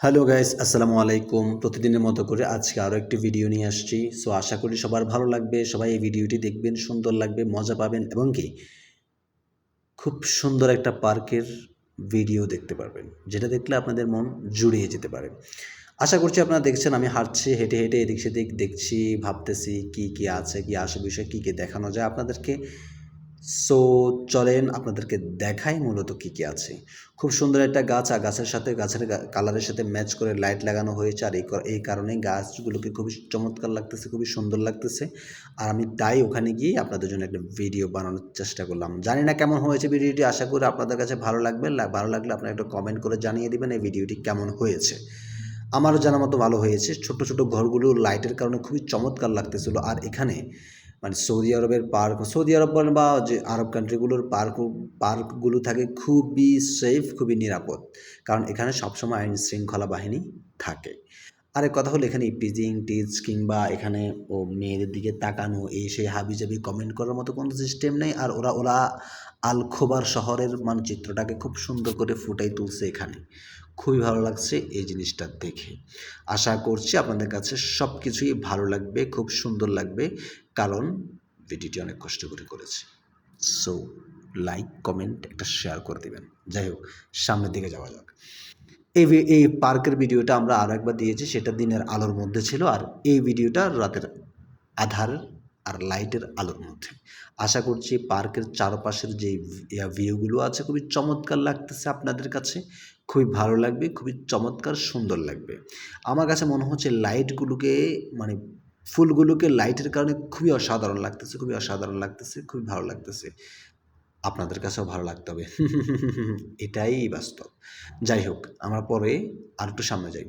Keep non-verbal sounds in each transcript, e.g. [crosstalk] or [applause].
Hello guys আসসালামু আলাইকুম প্রতিদিনের মতো করে আজকে আরও একটি ভিডিও নিয়ে আসছি। সো আশা করি সবার ভালো লাগবে। সবাই এই ভিডিওটি দেখবেন, সুন্দর লাগবে, মজা পাবেন এবং কি খুব সুন্দর একটা পার্কের ভিডিও দেখতে পারবেন, যেটা দেখলে আপনাদের মন জুড়িয়ে যেতে পারে। আশা করছি আপনারা দেখছেন, আমি হাঁটছি, হেঁটে হেঁটে এদিক সেদিক দেখছি, ভাবতেছি কি কি আছে, কি আসে বিষয়, কী কী দেখানো যায় আপনাদেরকে। সো চলেন আপনাদেরকে দেখাই মূলত কী কী আছে। খুব সুন্দর একটা গাছ, আর গাছের সাথে, গাছের কালারের সাথে ম্যাচ করে লাইট লাগানো হয়েছে, আর এই কারণে গাছগুলোকে খুবই চমৎকার লাগতেছে, খুবই সুন্দর লাগতেছে। আর আমি তাই ওখানে গিয়ে আপনাদের জন্য একটা ভিডিও বানানোর চেষ্টা করলাম। জানি না কেমন হয়েছে ভিডিওটি আশা করি আপনাদের কাছে ভালো লাগবে। ভালো লাগলে আপনারা একটা কমেন্ট করে জানিয়ে দিবেন এই ভিডিওটি কেমন হয়েছে। আমারও জানা মতো ভালো হয়েছে। ছোট ছোট ঘরগুলো লাইটের কারণে খুবই চমৎকার লাগতেছিল। আর এখানে মানে সৌদি আরবের পার্ক সৌদি আরব বলেন বা যে আরব কান্ট্রিগুলোর পার্ক পার্কগুলো থাকে খুবই সেফ খুবই নিরাপদ। কারণ এখানে সবসময় আইন শৃঙ্খলা বাহিনী থাকে। আরেক কথা হলো এখানে ইপিজিং টিচ কিংবা এখানে ও মেয়েদের দিকে তাকানো এই সেই হাবিজাবি কমেন্ট করার মতো কোনো সিস্টেম নেই। আর ওরা ওরা আল খোবার শহরের মানচিত্রটাকে খুব সুন্দর করে ফুটাই তুলছে এখানে। খুবই ভালো লাগছে এই জিনিসটা দেখে। আশা করছি আপনাদের কাছে সব কিছুই ভালো লাগবে, খুব সুন্দর লাগবে, কারণ ভিডিওটি অনেক কষ্ট করে করেছি। সো লাইক কমেন্ট একটা শেয়ার করে দেবেন। যাই হোক, সামনের দিকে যাওয়া যাক। এই এই পার্কের ভিডিওটা আমরা আর একবার দিয়েছি, সেটা দিনের আলোর মধ্যে ছিল, আর এই ভিডিওটা রাতের আধার আর লাইটের আলোর মধ্যে। আশা করছি পার্কের চারপাশের যে ভিউগুলো আছে, খুবই চমৎকার লাগতেছে আপনাদের কাছে, খুবই ভালো লাগবে, খুবই চমৎকার সুন্দর লাগবে। আমার কাছে মনে হচ্ছে লাইটগুলোকে মানে ফুলগুলোকে, লাইটের কারণে খুবই অসাধারণ লাগতেছে, খুবই অসাধারণ লাগতেছে, খুবই ভালো লাগতেছে। আপনাদের কাছেও ভালো লাগতে হবে। [laughs] এটাই বাস্তব। যাই হোক, আমরা পরে আর একটু সামনে যাই।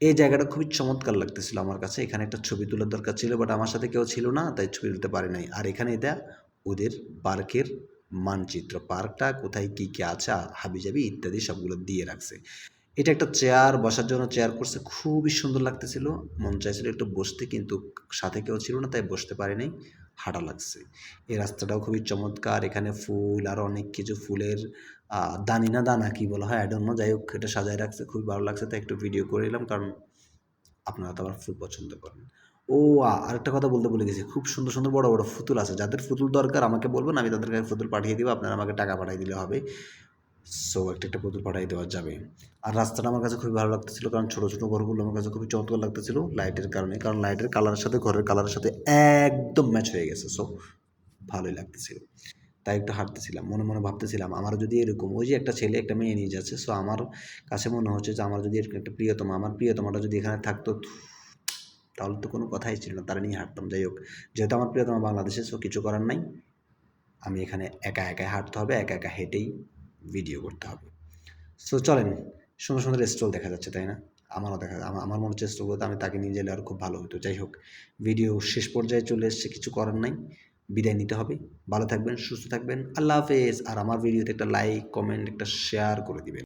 এই জায়গাটা খুবই চমৎকার লাগতেছিল আমার কাছে। এখানে একটা ছবি তোলার দরকার ছিল বাট আমার সাথে কেউ ছিল না, তাই ছবি তুলতে পারি নাই। আর এখানে এটা ওদের পার্কের মানচিত্র। পার্কটা কোথায় কী কী আছে হাবিজাবি ইত্যাদি সবগুলো দিয়ে রাখছে। এটা একটা চেয়ার, বসার জন্য চেয়ার করছে। খুবই সুন্দর লাগতেছিল। মন চাইছিল একটু বসতে, কিন্তু সাথে কেউ ছিল না, তাই বসতে পারি নাই। হাঁটা লাগছে। এই রাস্তাটাও খুবই চমৎকার। এখানে ফুল আর অনেক কিছু ফুলের দানি না দানা কি বলা হয়? আইডন যাই হোক, এটা সাজায় রাখছে, খুবই ভালো লাগছে, তাই একটু ভিডিও করে নিলাম, কারণ আপনারা তো আবার ফুল পছন্দ করেন। ও আরেকটা কথা বলতে বলে গেছি, খুব সুন্দর সুন্দর বড় বড় ফুতুল আছে, যাদের ফুতুল দরকার, আমাকে বলবেন, আমি তাদের কাছে ফুতুল পাঠিয়ে দিব, আপনারা আমাকে টাকা পাঠিয়ে দিলে হবে। সো একটা একটা পুতুল পাঠিয়ে দেওয়া যাবে। আর রাস্তাটা আমার কাছে খুবই ভালো লাগতেছিল, কারণ ছোটো ছোটো ঘরগুলো আমার কাছে খুবই চমৎকার লাগতেছিল লাইটের কারণে। কারণ লাইটের কালারের সাথে, ঘরের কালারের সাথে একদম ম্যাচ হয়ে গেছে। সো ভালোই লাগতেছিল। তাই একটু হাঁটতেছিলাম, মনে মনে ভাবতেছিলাম আমার যদি এরকম, ওই যে একটা ছেলে, একটা মেয়ে নিয়ে যাচ্ছে সো আমার কাছে মনে হচ্ছে যে, আমার যদি একটা প্রিয়তমা, আমার প্রিয়তমাটা যদি এখানে থাকতো, তাহলে তো কোনো কথাই ছিল না, তারা নিয়ে হাঁটতাম। যাই হোক, যেহেতু আমার প্রিয়তমা বাংলাদেশে সো কিছু করার নাই। আমি এখানে একা, একাই হাঁটতে হবে, একা একা হেঁটেই ভিডিও করতে হবে। সো চলেন, সুন্দর সুন্দর স্টল দেখা যাচ্ছে, তাই না? আমারও দেখা আমার আমার মনে হচ্ছে স্টলগুলোতে আমি তাকে নিয়ে গেলে আর খুব ভালো হতো। যাই হোক ভিডিও শেষ পর্যায়ে চলে এসছে, কিছু করার নাই। বিদায় নিতে হবে। ভালো থাকবেন, সুস্থ থাকবেন। আল্লাহ হাফেজ। আর আমার ভিডিওতে একটা লাইক কমেন্ট একটা শেয়ার করে দিবেন।